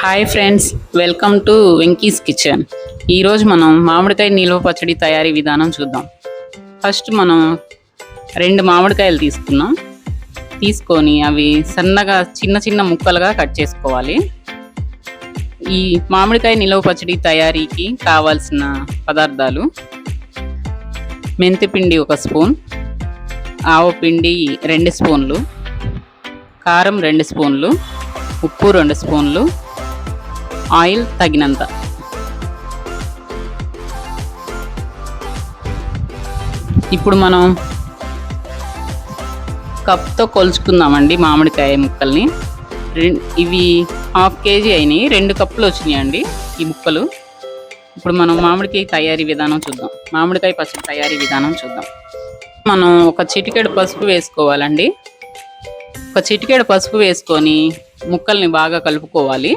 Hi friends welcome to Venky's kitchen ఈరోజు మనం మామిడికాయ నిల్వ పచ్చడి తయారీ విధానం చూద్దాం. ఫస్ట్ మనం రెండు మామిడికాయలు తీసుకున్నాం తీసుకొని అవి సన్నగా చిన్న చిన్న ముక్కలుగా కట్ చేసుకోవాలి. ఈ మామిడికాయ నిల్వ పచ్చడి తయారీకి కావాల్సిన పదార్థాలు మెంతిపిండి ఒక స్పూన్ ఆవు పిండి రెండు స్పూన్లు కారం రెండు స్పూన్లు ఉప్పు రెండు స్పూన్లు ఆయిల్ తగినంత. ఇప్పుడు మనం కప్తో కొలుచుకుందామండి మామిడికాయ ముక్కల్ని. ఇవి హాఫ్ కేజీ అయినాయి. రెండు కప్పులు వచ్చినాయండి ఈ ముక్కలు. ఇప్పుడు మనం మామిడికాయ తయారీ విధానం చూద్దాం. మామిడికాయ పసుపు తయారీ విధానం చూద్దాం. మనం ఒక చిటికెడు పసుపు వేసుకోవాలండి. ఒక చిటికెడు పసుపు వేసుకొని ముక్కల్ని బాగా కలుపుకోవాలి.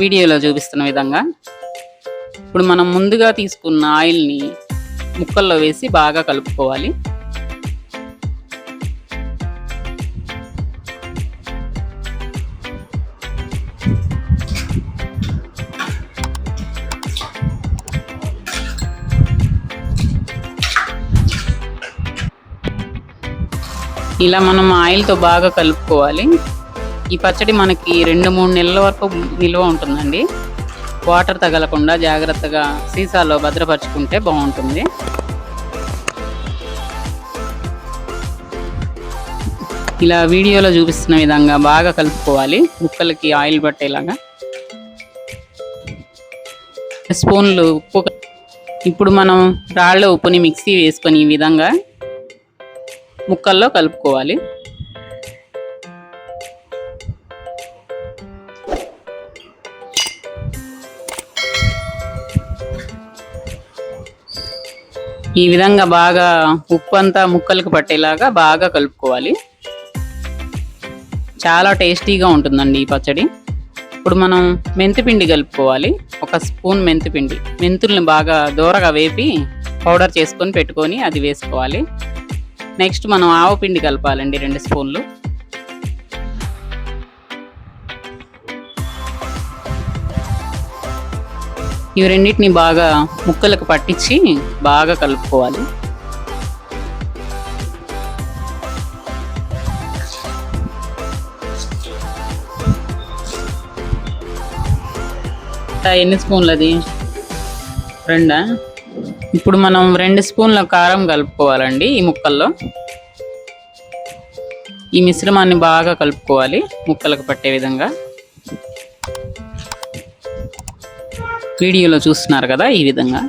వీడియోలో చూపిస్తున్న విధంగా ఇప్పుడు మనం ముందుగా తీసుకున్న ఆయిల్ని ముక్కల్లో వేసి బాగా కలుపుకోవాలి. ఇలా మనం ఆయిల్తో బాగా కలుపుకోవాలి. ఈ పచ్చడి మనకి రెండు మూడు నెలల వరకు నిల్వ ఉంటుందండి. వాటర్ తగలకుండా జాగ్రత్తగా సీసాలో భద్రపరుచుకుంటే బాగుంటుంది. ఇలా వీడియోలో చూపిస్తున్న విధంగా బాగా కలుపుకోవాలి. ముక్కలకి ఆయిల్ పట్టేలాగా. స్పూన్లు ఉప్పు. ఇప్పుడు మనం రాళ్ళ ఉప్పుని మిక్సీ వేసుకొని ఈ విధంగా ముక్కల్లో కలుపుకోవాలి. ఈ విధంగా బాగా ఉప్పు అంతా ముక్కలకు పట్టేలాగా బాగా కలుపుకోవాలి. చాలా టేస్టీగా ఉంటుందండి ఈ పచ్చడి. ఇప్పుడు మనం మెంతిపిండి కలుపుకోవాలి. ఒక స్పూన్ మెంతిపిండి. మెంతుల్ని బాగా దూరగా వేపి పౌడర్ చేసుకొని పెట్టుకొని అది వేసుకోవాలి. నెక్స్ట్ మనం ఆవు పిండి కలపాలండి రెండు స్పూన్లు. ఇవి రెండింటిని బాగా ముక్కలకు పట్టించి బాగా కలుపుకోవాలి. ఎన్ని స్పూన్లది? అది రెండా? ఇప్పుడు మనం రెండు స్పూన్ల కారం కలుపుకోవాలండి ఈ ముక్కల్లో. ఈ మిశ్రమాన్ని బాగా కలుపుకోవాలి ముక్కలకు పట్టే విధంగా. వీడియోలో చూస్తున్నారు కదా ఈ విధంగా.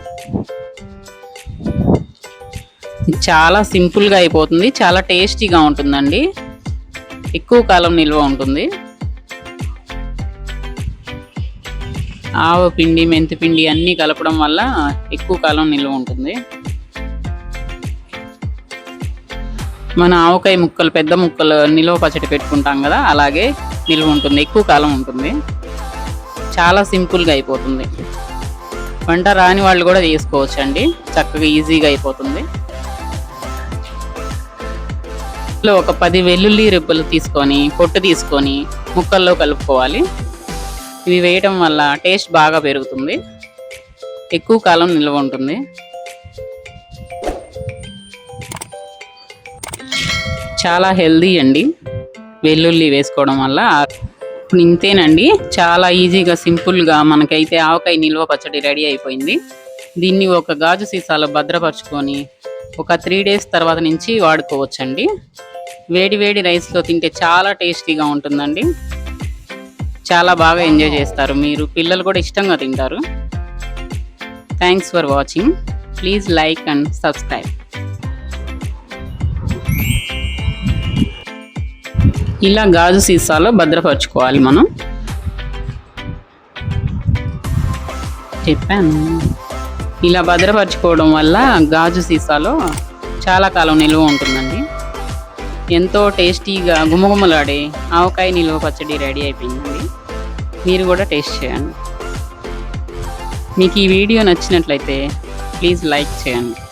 చాలా సింపుల్గా అయిపోతుంది చాలా టేస్టీగా ఉంటుందండి. ఎక్కువ కాలం నిల్వ ఉంటుంది. ఆవ పిండి మెంతి పిండి అన్నీ కలపడం వల్ల ఎక్కువ కాలం నిల్వ ఉంటుంది. మన ఆవకాయ ముక్కలు పెద్ద ముక్కలు నిల్వ పచ్చడి పెట్టుకుంటాం కదా అలాగే నిల్వ ఉంటుంది ఎక్కువ కాలం ఉంటుంది. చాలా సింపుల్గా అయిపోతుంది. వంట రాని వాళ్ళు కూడా తీసుకోవచ్చు అండి చక్కగా ఈజీగా అయిపోతుంది. ఒక పది వెల్లుల్లి రెబ్బలు తీసుకొని పొట్టు తీసుకొని ముక్కల్లో కలుపుకోవాలి. ఇవి వేయటం వల్ల టేస్ట్ బాగా పెరుగుతుంది. ఎక్కువ కాలం నిల్వ ఉంటుంది. చాలా హెల్దీ అండి. వెల్లుల్లి వేసుకోవడం వల్ల ఇంతేనండి చాలా ఈజీగా సింపుల్గా మనకైతే ఆవకాయ నిల్వ పచ్చడి రెడీ అయిపోయింది. దీన్ని ఒక గాజు సీసాలో భద్రపరచుకొని ఒక త్రీ డేస్ తర్వాత నుంచి వాడుకోవచ్చండి. వేడి వేడి రైస్లో తింటే చాలా టేస్టీగా ఉంటుందండి. చాలా బాగా ఎంజాయ్ చేస్తారు మీరు. పిల్లలు కూడా ఇష్టంగా తింటారు. Thanks for watching. Please like and subscribe. ఇలా గాజు సీసాలో భద్రపరచుకోవాలి మనం. చెప్పాను. ఇలా భద్రపరచుకోవడం వల్ల గాజు సీసాలో చాలా కాలం నిల్వ ఉంటుందండి. ఎంతో టేస్టీగా గుమగుమలాడే ఆవకాయ నిల్వ పచ్చడి రెడీ అయిపోయింది మీరు కూడా టేస్ట్ చేయండి. మీకు ఈ వీడియో నచ్చినట్లయితే ప్లీజ్ లైక్ చేయండి.